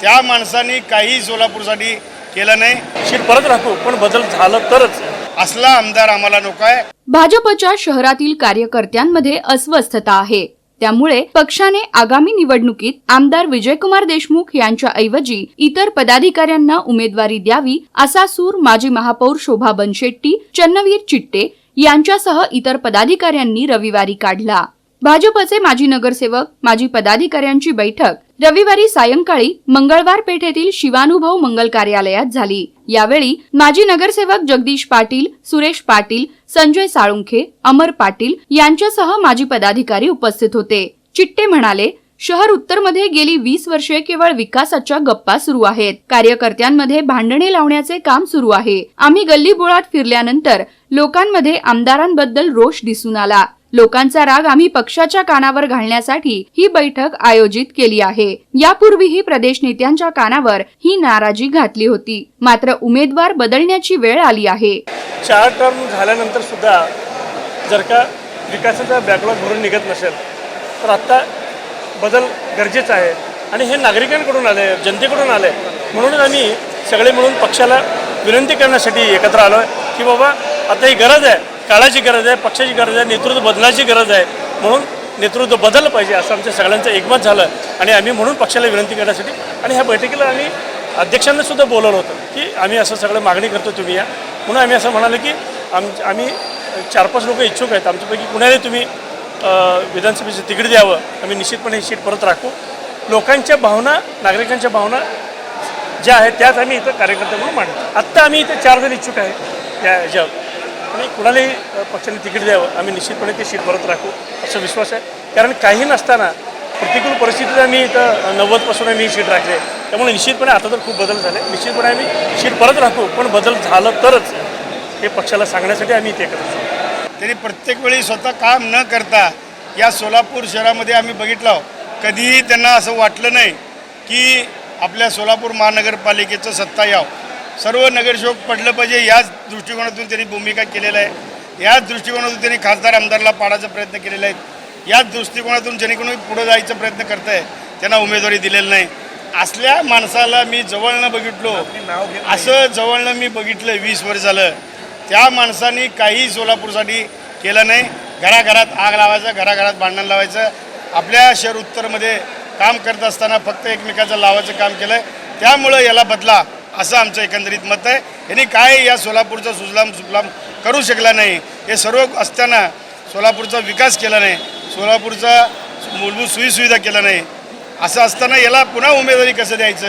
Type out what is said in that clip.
त्या माणसाने काही सोलापूरसाठी केलं नाही. शीट परत राखू पण बदल झालं तरच. असला आमदार आम्हाला नको आहे. भाजपच्या शहरातील कार्यकर्त्यांमध्ये अस्वस्थता आहे. त्यामुळे पक्षाने आगामी निवडणुकीत आमदार विजयकुमार देशमुख यांच्या ऐवजी इतर पदाधिकाऱ्यांना उमेदवारी द्यावी असा सूर माजी महापौर शोभा बनशेट्टी चन्नवीर चिट्टे यांच्यासह इतर पदाधिकाऱ्यांनी रविवारी काढला. भाजपचे माजी नगरसेवक माजी पदाधिकाऱ्यांची बैठक रविवारी सायंकाळी मंगळवार पेठेतील शिवानुभव मंगल कार्यालयात झाली. यावेळी माजी नगरसेवक जगदीश पाटील सुरेश पाटील संजय साळुंखे अमर पाटील यांच्यासह माजी पदाधिकारी उपस्थित होते. चिट्टे म्हणाले शहर उत्तरमध्ये गेली वीस वर्षे केवळ विकासाच्या गप्पा सुरू आहेत. कार्यकर्त्यांमध्ये भांडणे लावण्याचे काम सुरू आहे. आम्ही गल्लीबोळात फिरल्यानंतर लोकांमध्ये आमदारांबद्दल रोष दिसून आला. लोकांचा राग आम्ही पक्षाच्या कानावर घालण्यासाठी ही बैठक आयोजित केली आहे. यापूर्वीही प्रदेश नेत्यांच्या कानावर ही नाराजी घातली होती. मात्र उमेदवार बदलण्याची वेळ आली आहे. चार टर्म झाल्यानंतर सुद्धा जर का विकासाचा बॅकलॉग भरून निघत नसेल तर आत्ता बदल गरजेचा आहे. आणि हे नागरिकांकडून आले जनतेकडून आले म्हणूनच आम्ही सगळे मिळून पक्षाला विनंती करण्यासाठी एकत्र आलो आहे की बाबा आता ही गरज आहे. काळाची गरज आहे पक्षाची गरज आहे नेतृत्व बदलाची गरज आहे. म्हणून नेतृत्व बदललं पाहिजे असं आमच्या सगळ्यांचं एकमत झालं. आणि आम्ही म्हणून पक्षाला विनंती करण्यासाठी आणि ह्या बैठकीला आम्ही अध्यक्षांना सुद्धा बोलवलं होतं की आम्ही असं सगळं मागणी करतो तुम्ही या. म्हणून आम्ही असं म्हणालो की आम आम्ही चार पाच लोक इच्छुक आहेत. आमच्यापैकी कुणालाही तुम्ही विधानसभेचं तिकीट द्यावं आम्ही निश्चितपणे ही सीट परत राखू. लोकांच्या भावना नागरिकांच्या भावना ज्या आहेत त्याच आम्ही इथं कार्यकर्ते म्हणून मांडतो. आत्ता आम्ही इथं चार जण इच्छुक आहे या ह्याच्यावर आणि कुणालाही पक्षाने तिकीट द्यावं आम्ही निश्चितपणे ती सीट परत राखू असा विश्वास आहे. कारण काही नसताना प्रतिकूल परिस्थितीत आम्ही इथं नव्वदपासून आम्ही सीट राखले. त्यामुळे निश्चितपणे आता तर खूप बदल झाले. निश्चितपणे आम्ही सीट परत राखू पण बदल झालं तरच हे पक्षाला सांगण्यासाठी आम्ही इथे करतो तरी प्रत्येक वेळी स्वतः काम न करता या सोलापूर शहरामध्ये आम्ही बघितलं कधीही त्यांना असं वाटलं नाही की आपल्या सोलापूर महानगरपालिकेचं सत्ता यावं. सर्व नगरसेवक पडलं पाहिजे याच दृष्टिकोनातून त्यांनी भूमिका केलेलं आहे. याच दृष्टिकोनातून त्यांनी खासदार आमदारला पाडायचा प्रयत्न केलेला आहे. याच दृष्टिकोनातून कोणी पुढं जायचा प्रयत्न करत आहे त्यांना उमेदवारी दिलेली नाही. असल्या माणसाला मी जवळनं बघितलो. असं जवळनं मी बघितलं वीस वर्ष झालं. त्या माणसाने काही सोलापूरसाठी केलं नाही. घराघरात आग लावायचं घराघरात भांडण लावायचं. आपल्या शहर उत्तरमध्ये काम करत असताना फक्त एकमेकाचं लावायचं काम केलं आहे त्यामुळं याला बदला असं आमचं एकंदरीत मत आहे. यांनी काय या सोलापूरचा सुजलाम सुफलाम करू शकला नाही हे सर्व असताना सोलापूरचा विकास केला नाही सोलापूरचा मूलभूत सोयीसुविधा केला नाही असं असताना याला पुन्हा उमेदवारी कसं द्यायचं?